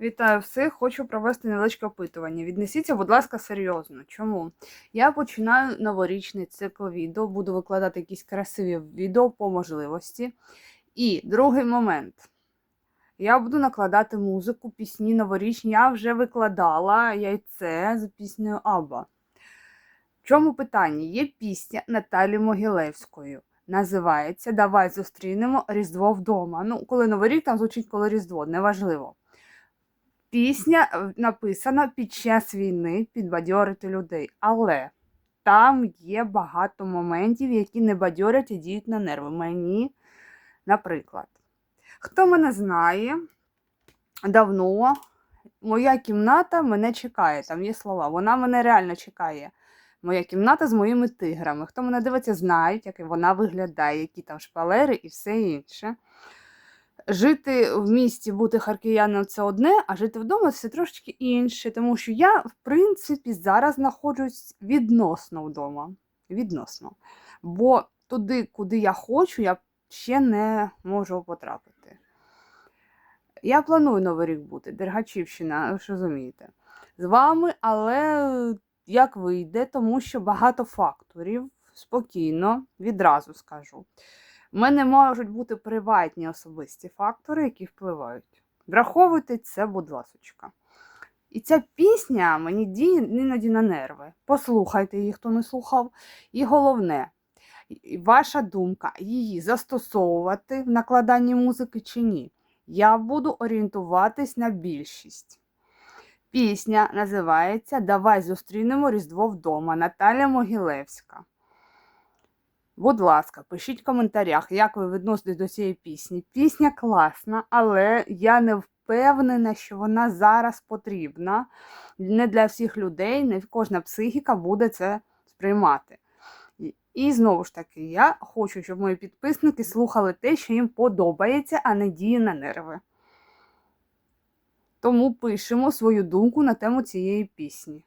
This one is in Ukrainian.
Вітаю всіх! Хочу провести невеличке опитування. Віднесіться, будь ласка, серйозно. Чому? Я починаю новорічний цикл відео, буду викладати якісь красиві відео по можливості. І другий момент. Я буду накладати музику, пісні новорічні. Я вже викладала яйце з піснею Аба. В чому питання? Є пісня Наталі Могилевської. Називається Давай зустрінемо Різдво вдома. Ну, коли Новий рік, там звучить коли Різдво, неважливо. Пісня е, написана під час війни підбадьорити людей, але там є багато моментів, які не бадьорять і діють на нерви. Мені, наприклад, хто мене знає давно, моя кімната мене чекає. Там є слова. Вона мене реально чекає. Моя кімната з моїми тиграми. Хто мене дивиться, знають, як вона виглядає, які там шпалери і все інше жити в місті, бути харків'яном це одне, а жити вдома це трошечки інше. Тому що я, в принципі, зараз знаходжусь відносно вдома. Відносно. Бо туди, куди я хочу, я ще не можу потрапити. Я планую Новий рік бути, Дергачівщина, ви розумієте. З вами, але як вийде, тому що багато факторів спокійно, відразу скажу. У мене можуть бути приватні особисті фактори, які впливають. Враховуйте це, будь ласочка. І ця пісня мені діє іноді на нерви. Послухайте її, хто не слухав. І головне, ваша думка, її застосовувати в накладанні музики чи ні. Я буду орієнтуватись на більшість. Пісня називається Давай зустрінемо Різдво вдома Наталя Могилевська. Будь ласка, пишіть в коментарях, як ви відноситесь до цієї пісні. Пісня класна, але я не впевнена, що вона зараз потрібна. Не для всіх людей, не кожна психіка буде це сприймати. І, знову ж таки, я хочу, щоб мої підписники слухали те, що їм подобається, а не діє на нерви. Тому пишемо свою думку на тему цієї пісні.